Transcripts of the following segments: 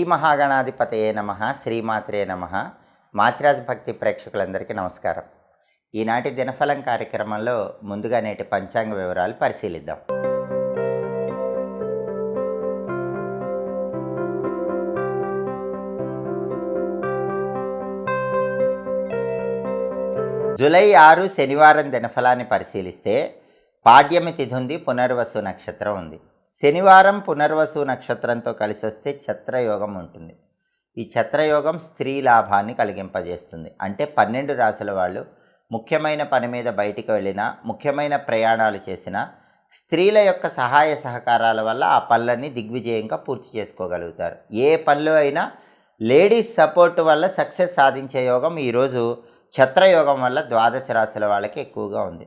శ్రీ మహాగణాధిపతయే నమ శ్రీమాత్రే నమ. మాచిరాజ్ భక్తి ప్రేక్షకులందరికీ నమస్కారం. ఈనాటి దినఫలం కార్యక్రమంలో ముందుగా నేటి పంచాంగ వివరాలు పరిశీలిద్దాం. జూలై ఆరు శనివారం దినఫలాన్ని పరిశీలిస్తే పాడ్యమి తిథి ఉంది పునర్వసు నక్షత్రం ఉంది. శనివారం పునర్వసు నక్షత్రంతో కలిసి వస్తే ఛత్రయోగం ఉంటుంది. ఈ ఛత్రయోగం స్త్రీ లాభాన్ని కలిగింపజేస్తుంది. అంటే పన్నెండు రాసుల వాళ్ళు ముఖ్యమైన పని మీద బయటికి వెళ్ళినా ముఖ్యమైన ప్రయాణాలు చేసినా స్త్రీల యొక్క సహాయ సహకారాల వల్ల ఆ పనులన్నీ దిగ్విజయంగా పూర్తి చేసుకోగలుగుతారు. ఏ పనులు అయినా లేడీస్ సపోర్ట్ వల్ల సక్సెస్ సాధించే యోగం ఈరోజు ఛత్రయోగం వల్ల ద్వాదశ రాశుల వాళ్ళకి ఎక్కువగా ఉంది.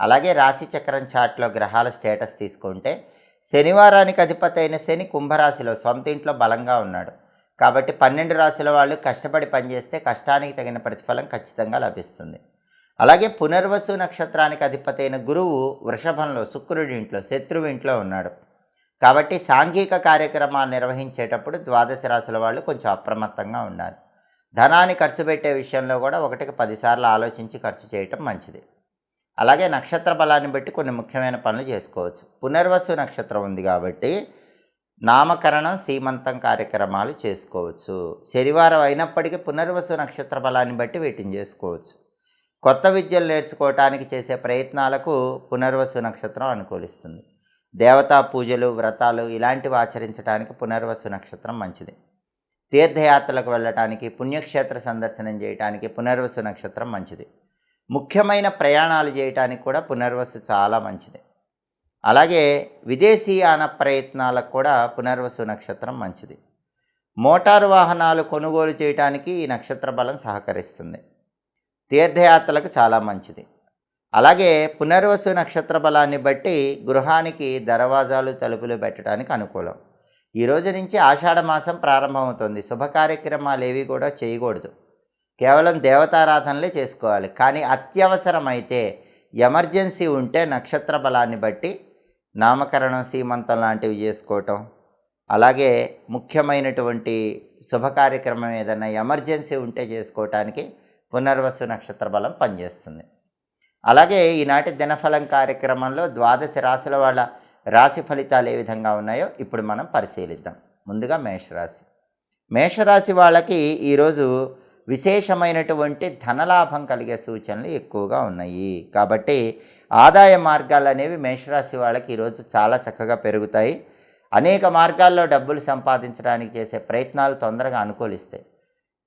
అలాగే రాశి చక్రం చాట్లో గ్రహాల స్టేటస్ తీసుకుంటే శనివారానికి అధిపతి అయిన శని కుంభరాశిలో సొంత ఇంట్లో బలంగా ఉన్నాడు. కాబట్టి పన్నెండు రాశుల వాళ్ళు కష్టపడి పనిచేస్తే కష్టానికి తగిన ప్రతిఫలం ఖచ్చితంగా లభిస్తుంది. అలాగే పునర్వసు నక్షత్రానికి అధిపతి అయిన గురువు వృషభంలో శుక్రుడి ఇంట్లో శత్రువు ఇంట్లో ఉన్నాడు. కాబట్టి సాంఘిక కార్యక్రమాలు నిర్వహించేటప్పుడు ద్వాదశ రాశుల వాళ్ళు కొంచెం అప్రమత్తంగా ఉండాలి. ధనాన్ని ఖర్చు పెట్టే విషయంలో కూడా ఒకటికి పదిసార్లు ఆలోచించి ఖర్చు చేయటం మంచిది. అలాగే నక్షత్ర బలాన్ని బట్టి కొన్ని ముఖ్యమైన పనులు చేసుకోవచ్చు. పునర్వసు నక్షత్రం ఉంది కాబట్టి నామకరణం సీమంతం కార్యక్రమాలు చేసుకోవచ్చు. శనివారం అయినప్పటికీ పునర్వసు నక్షత్ర బలాన్ని బట్టి వీటిని చేసుకోవచ్చు. కొత్త విద్యలు నేర్చుకోవటానికి చేసే ప్రయత్నాలకు పునర్వసు నక్షత్రం అనుకూలిస్తుంది. దేవతా పూజలు వ్రతాలు ఇలాంటివి ఆచరించడానికి పునర్వసు నక్షత్రం మంచిది. తీర్థయాత్రలకు వెళ్ళటానికి పుణ్యక్షేత్ర సందర్శనం చేయటానికి పునర్వసు నక్షత్రం మంచిది. ముఖ్యమైన ప్రయాణాలు చేయటానికి కూడా పునర్వసు చాలా మంచిది. అలాగే విదేశీయాన ప్రయత్నాలకు కూడా పునర్వసు నక్షత్రం మంచిది. మోటారు వాహనాలు కొనుగోలు చేయటానికి ఈ నక్షత్ర బలం సహకరిస్తుంది. తీర్థయాత్రలకు చాలా మంచిది. అలాగే పునర్వసు నక్షత్ర బలాన్ని బట్టి గృహానికి దర్వాజాలు తలుపులు పెట్టడానికి అనుకూలం. ఈ రోజు నుంచి ఆషాఢ మాసం ప్రారంభమవుతుంది. శుభ కార్యక్రమాలు ఏవి కూడా చేయకూడదు. కేవలం దేవతారాధనలే చేసుకోవాలి. కానీ అత్యవసరమైతే ఎమర్జెన్సీ ఉంటే నక్షత్ర బలాన్ని బట్టి నామకరణం సీమంతం లాంటివి చేసుకోవటం. అలాగే ముఖ్యమైనటువంటి శుభ కార్యక్రమం ఏదైనా ఎమర్జెన్సీ ఉంటే చేసుకోవటానికి పునర్వసు నక్షత్ర బలం పనిచేస్తుంది. అలాగే ఈనాటి దినఫలం కార్యక్రమంలో ద్వాదశ రాశుల వాళ్ళ రాశి ఫలితాలు ఏ విధంగా ఉన్నాయో ఇప్పుడు మనం పరిశీలిద్దాం. ముందుగా మేషరాశి. మేషరాశి వాళ్ళకి ఈరోజు విశేషమైనటువంటి ధనలాభం కలిగే సూచనలు ఎక్కువగా ఉన్నాయి. కాబట్టి ఆదాయ మార్గాలు అనేవి మేషరాశి వాళ్ళకి ఈరోజు చాలా చక్కగా పెరుగుతాయి. అనేక మార్గాల్లో డబ్బులు సంపాదించడానికి చేసే ప్రయత్నాలు తొందరగా అనుకూలిస్తాయి.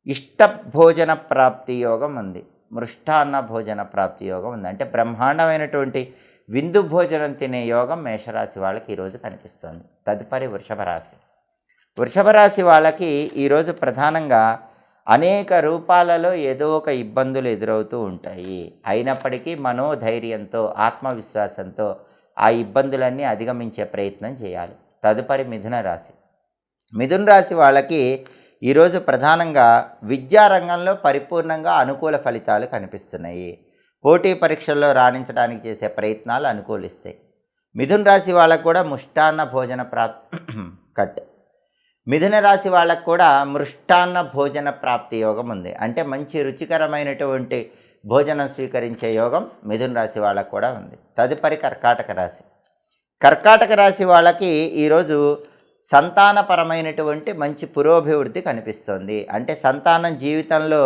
ఇష్ట భోజన ప్రాప్తి యోగం ఉంది. మృష్టాన్న భోజన ప్రాప్తి యోగం ఉంది. అంటే బ్రహ్మాండమైనటువంటి విందు భోజనం తినే యోగం మేషరాశి వాళ్ళకి ఈరోజు కనిపిస్తుంది. తదుపరి వృషభ రాశి. వృషభ రాశి వాళ్ళకి ఈరోజు ప్రధానంగా అనేక రూపాలలో ఏదో ఒక ఇబ్బందులు ఎదురవుతూ ఉంటాయి. అయినప్పటికీ మనోధైర్యంతో ఆత్మవిశ్వాసంతో ఆ ఇబ్బందులన్నీ అధిగమించే ప్రయత్నం చేయాలి. తదుపరి మిథున రాశి. మిథున రాశి వాళ్ళకి ఈరోజు ప్రధానంగా విద్యారంగంలో పరిపూర్ణంగా అనుకూల ఫలితాలు కనిపిస్తున్నాయి. పోటీ పరీక్షల్లో రాణించడానికి చేసే ప్రయత్నాలు అనుకూలిస్తాయి. మిథున రాశి వాళ్ళకు కూడా ముష్టాన్న భోజన ప్రాప్ కట్ మిథున రాశి వాళ్ళకు కూడా మృష్టాన్న భోజన ప్రాప్తి యోగం ఉంది. అంటే మంచి రుచికరమైనటువంటి భోజనం స్వీకరించే యోగం మిథున రాశి వాళ్ళకు కూడా ఉంది. తదుపరి కర్కాటక రాశి. కర్కాటక రాశి వాళ్ళకి ఈరోజు సంతానపరమైనటువంటి మంచి పురోభివృద్ధి కనిపిస్తోంది. అంటే సంతానం జీవితంలో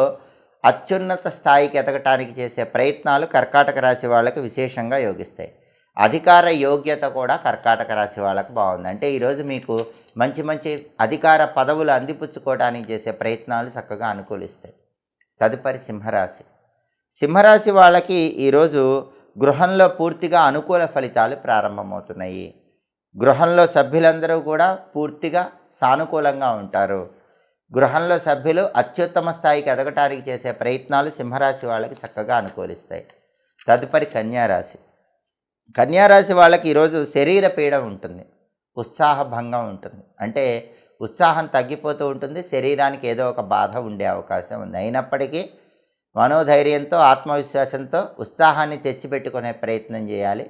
అత్యున్నత స్థాయికి ఎదగటానికి చేసే ప్రయత్నాలు కర్కాటక రాశి వాళ్ళకు విశేషంగా యోగిస్తాయి. అధికార యోగ్యత కూడా కర్కాటక రాశి వాళ్ళకు బాగుంది. అంటే ఈరోజు మీకు మంచి మంచి అధికార పదవులు అందిపుచ్చుకోవడానికి చేసే ప్రయత్నాలు చక్కగా అనుకూలిస్తాయి. తదుపరి సింహరాశి. సింహరాశి వాళ్ళకి ఈరోజు గృహంలో పూర్తిగా అనుకూల ఫలితాలు ప్రారంభమవుతున్నాయి. గృహంలో సభ్యులందరూ కూడా పూర్తిగా సానుకూలంగా ఉంటారు. గృహంలో సభ్యులు అత్యుత్తమ స్థాయికి ఎదగటానికి చేసే ప్రయత్నాలు సింహరాశి వాళ్ళకి చక్కగా అనుకూలిస్తాయి. తదుపరి కన్యారాశి. కన్యారాశి వాళ్ళకి ఈరోజు శరీర పీడ ఉంటుంది. ఉత్సాహ భంగం ఉంటుంది. అంటే ఉత్సాహం తగ్గిపోతూ ఉంటుంది. శరీరానికి ఏదో ఒక బాధ ఉండే అవకాశం ఉంది. అయినప్పటికీ మనోధైర్యంతో ఆత్మవిశ్వాసంతో ఉత్సాహాన్ని తెచ్చిపెట్టుకునే ప్రయత్నం చేయాలి.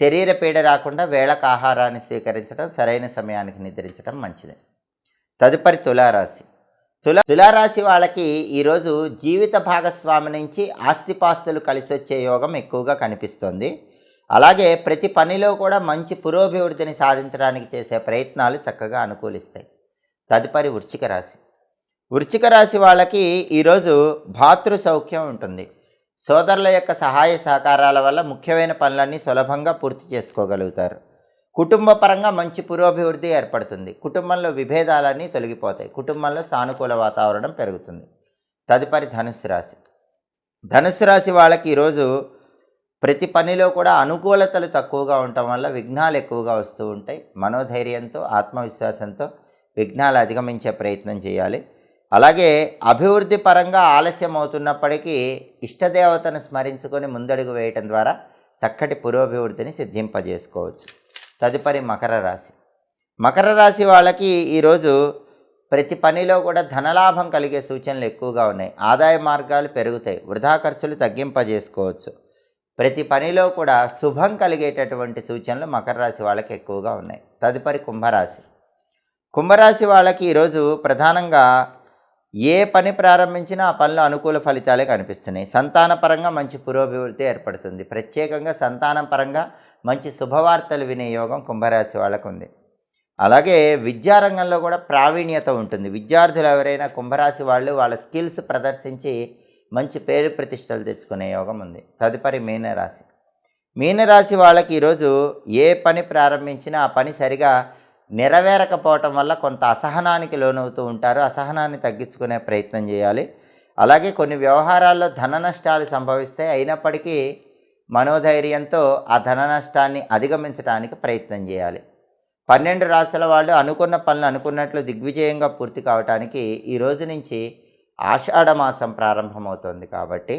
శరీర పీడ రాకుండా వేళకు ఆహారాన్ని స్వీకరించడం సరైన సమయానికి నిద్రించడం మంచిది. తదుపరి తులారాశి. తుల తులారాశి వాళ్ళకి ఈరోజు జీవిత భాగస్వామి నుంచి ఆస్తిపాస్తులు కలిసి వచ్చే యోగం ఎక్కువగా కనిపిస్తుంది. అలాగే ప్రతి పనిలో కూడా మంచి పురోభివృద్ధిని సాధించడానికి చేసే ప్రయత్నాలు చక్కగా అనుకూలిస్తాయి. తదుపరి వృశ్చిక రాశి. వృశ్చిక రాశి వాళ్ళకి ఈరోజు భాతృ సౌఖ్యం ఉంటుంది. సోదరుల యొక్క సహాయ సహకారాల వల్ల ముఖ్యమైన పనులన్నీ సులభంగా పూర్తి చేసుకోగలుగుతారు. కుటుంబ పరంగా మంచి పురోభివృద్ధి ఏర్పడుతుంది. కుటుంబంలో విభేదాలన్నీ తొలగిపోతాయి. కుటుంబంలో సానుకూల వాతావరణం పెరుగుతుంది. తదుపరి ధనుస్సు రాశి. ధనుస్సు రాశి వాళ్ళకి ఈరోజు ప్రతి పనిలో కూడా అనుకూలతలు తక్కువగా ఉండటం వల్ల విఘ్నాలు ఎక్కువగా వస్తూ ఉంటాయి. మనోధైర్యంతో ఆత్మవిశ్వాసంతో విఘ్నాలు అధిగమించే ప్రయత్నం చేయాలి. అలాగే అభివృద్ధి పరంగా ఆలస్యం అవుతున్నప్పటికీ ఇష్టదేవతను స్మరించుకొని ముందడుగు వేయటం ద్వారా చక్కటి పురోభివృద్ధిని సిద్ధింపజేసుకోవచ్చు. తదుపరి మకర రాశి. మకర రాశి వాళ్ళకి ఈరోజు ప్రతి పనిలో కూడా ధనలాభం కలిగే సూచనలు ఎక్కువగా ఉన్నాయి. ఆదాయ మార్గాలు పెరుగుతాయి. వృధా ఖర్చులు తగ్గింపజేసుకోవచ్చు. ప్రతి పనిలో కూడా శుభం కలిగేటటువంటి సూచనలు మకర రాశి వాళ్ళకి ఎక్కువగా ఉన్నాయి. తదుపరి కుంభరాశి. కుంభరాశి వాళ్ళకి ఈరోజు ప్రధానంగా ఏ పని ప్రారంభించినా ఆ పనిలో అనుకూల ఫలితాలే కనిపిస్తున్నాయి. సంతానపరంగా మంచి పురోభివృద్ధి ఏర్పడుతుంది. ప్రత్యేకంగా సంతానం పరంగా మంచి శుభవార్తలు వినే యోగం కుంభరాశి వాళ్ళకు ఉంది. అలాగే విద్యారంగంలో కూడా ప్రావీణ్యత ఉంటుంది. విద్యార్థులు ఎవరైనా కుంభరాశి వాళ్ళు వాళ్ళ స్కిల్స్ ప్రదర్శించి మంచి పేరు ప్రతిష్టలు తెచ్చుకునే యోగం ఉంది. తదుపరి మీనరాశి. మీనరాశి వాళ్ళకి ఈరోజు ఏ పని ప్రారంభించినా ఆ పని సరిగా నెరవేరకపోవటం వల్ల కొంత అసహనానికి లోనవుతూ ఉంటారు. అసహనాన్ని తగ్గించుకునే ప్రయత్నం చేయాలి. అలాగే కొన్ని వ్యవహారాల్లో ధన నష్టాలు సంభవిస్తాయి అయినప్పటికీ మనోధైర్యంతో ఆ ధన నష్టాన్ని అధిగమించడానికి ప్రయత్నం చేయాలి. పన్నెండు రాసుల వాళ్ళు అనుకున్న పనులు అనుకున్నట్లు దిగ్విజయంగా పూర్తి కావటానికి ఈ రోజు నుంచి ఆషాఢమాసం ప్రారంభమవుతోంది కాబట్టి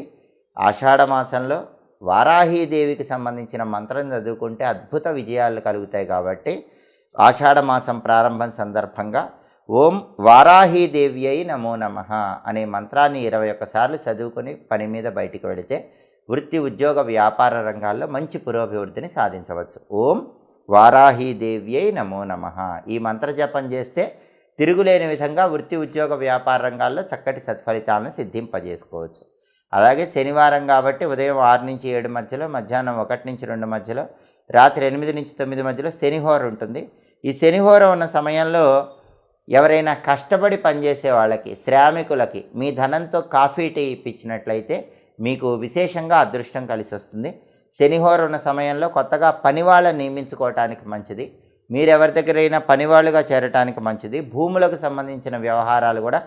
ఆషాఢ మాసంలో వారాహీదేవికి సంబంధించిన మంత్రం చదువుకుంటే అద్భుత విజయాలు కలుగుతాయి కాబట్టి ఆషాఢమాసం ప్రారంభం సందర్భంగా ఓం వారాహీదేవి అయి నమో నమ అనే మంత్రాన్ని ఇరవై ఒక్కసార్లు చదువుకొని పని మీద బయటికి వెళితే వృత్తి ఉద్యోగ వ్యాపార రంగాల్లో మంచి పురోభివృద్ధిని సాధించవచ్చు. ఓం వారాహీదేవ్యై నమో నమ ఈ మంత్ర జపం చేస్తే తిరుగులేని విధంగా వృత్తి ఉద్యోగ వ్యాపార రంగాల్లో చక్కటి సత్ఫలితాలను సిద్ధింపజేసుకోవచ్చు. అలాగే శనివారం కాబట్టి ఉదయం ఆరు నుంచి ఏడు మధ్యలో మధ్యాహ్నం ఒకటి నుంచి రెండు మధ్యలో రాత్రి ఎనిమిది నుంచి తొమ్మిది మధ్యలో శనిహోర ఉంటుంది. ఈ శనిహోర ఉన్న సమయంలో ఎవరైనా కష్టపడి పనిచేసే వాళ్ళకి శ్రామికులకి మీ ధనంతో కాఫీ టీ ఇప్పించినట్లయితే మీకు విశేషంగా అదృష్టం కలిసి వస్తుంది శనిహోర ఉన్న సమయంలో కొత్తగా పని వాళ్ళని నియమించుకోవటానికి మంచిది. మీరెవరి దగ్గరైనా పనివాళ్ళుగా చేరటానికి మంచిది. భూములకు సంబంధించిన వ్యవహారాలు కూడా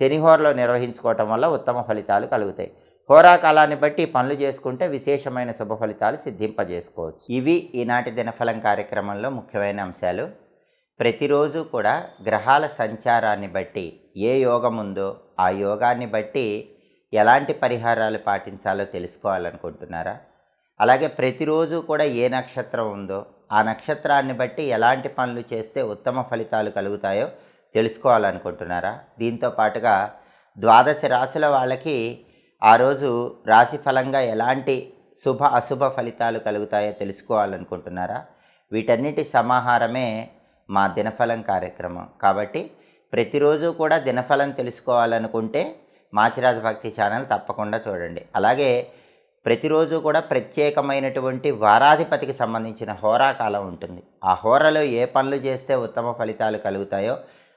శనిహోరలో నిర్వహించుకోవటం వల్ల ఉత్తమ ఫలితాలు కలుగుతాయి. హోరాకాలాన్ని బట్టి పనులు చేసుకుంటే విశేషమైన శుభ ఫలితాలు సిద్ధింపజేసుకోవచ్చు. ఇవి ఈనాటి దినఫలం కార్యక్రమంలో ముఖ్యమైన అంశాలు. ప్రతిరోజు కూడా గ్రహాల సంచారాన్ని బట్టి ఏ యోగం ఉందో ఆ యోగాన్ని బట్టి ఎలాంటి పరిహారాలు పాటించాలో తెలుసుకోవాలనుకుంటున్నారా? అలాగే ప్రతిరోజు కూడా ఏ నక్షత్రం ఉందో ఆ నక్షత్రాన్ని బట్టి ఎలాంటి పనులు చేస్తే ఉత్తమ ఫలితాలు కలుగుతాయో తెలుసుకోవాలనుకుంటున్నారా? దీంతో పాటుగా ద్వాదశ రాశుల వాళ్ళకి ఆ రోజు రాశి ఫలంగా ఎలాంటి శుభ అశుభ ఫలితాలు కలుగుతాయో తెలుసుకోవాలనుకుంటున్నారా? వీటన్నిటి సమాహారమే మా దినఫలం కార్యక్రమం. కాబట్టి ప్రతిరోజు కూడా దినఫలం తెలుసుకోవాలనుకుంటే మాచిరాజ భక్తి ఛానల్ తప్పకుండా చూడండి. అలాగే ప్రతిరోజు కూడా ప్రత్యేకమైనటువంటి వారాధిపతికి సంబంధించిన హోరాకాలం ఉంటుంది. ఆ హోరాలో ఏ పనులు చేస్తే ఉత్తమ ఫలితాలు కలుగుతాయో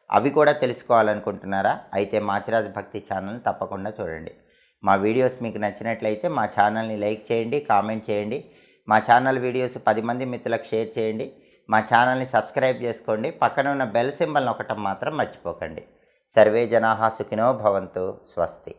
అవి కూడా తెలుసుకోవాలనుకుంటున్నారా? అయితే మాచిరాజ్ భక్తి ఛానల్ని తప్పకుండా చూడండి. మా వీడియోస్ మీకు నచ్చినట్లయితే మా ఛానల్ని లైక్ చేయండి కామెంట్ చేయండి. మా ఛానల్ వీడియోస్ పది మంది మిత్రులకు షేర్ చేయండి. మా ఛానల్ని సబ్స్క్రైబ్ చేసుకోండి. పక్కన ఉన్న బెల్ సింబల్ ఒకటం మాత్రం మర్చిపోకండి. సర్వే జనాహా సుఖినో భవంతు. స్వస్తి.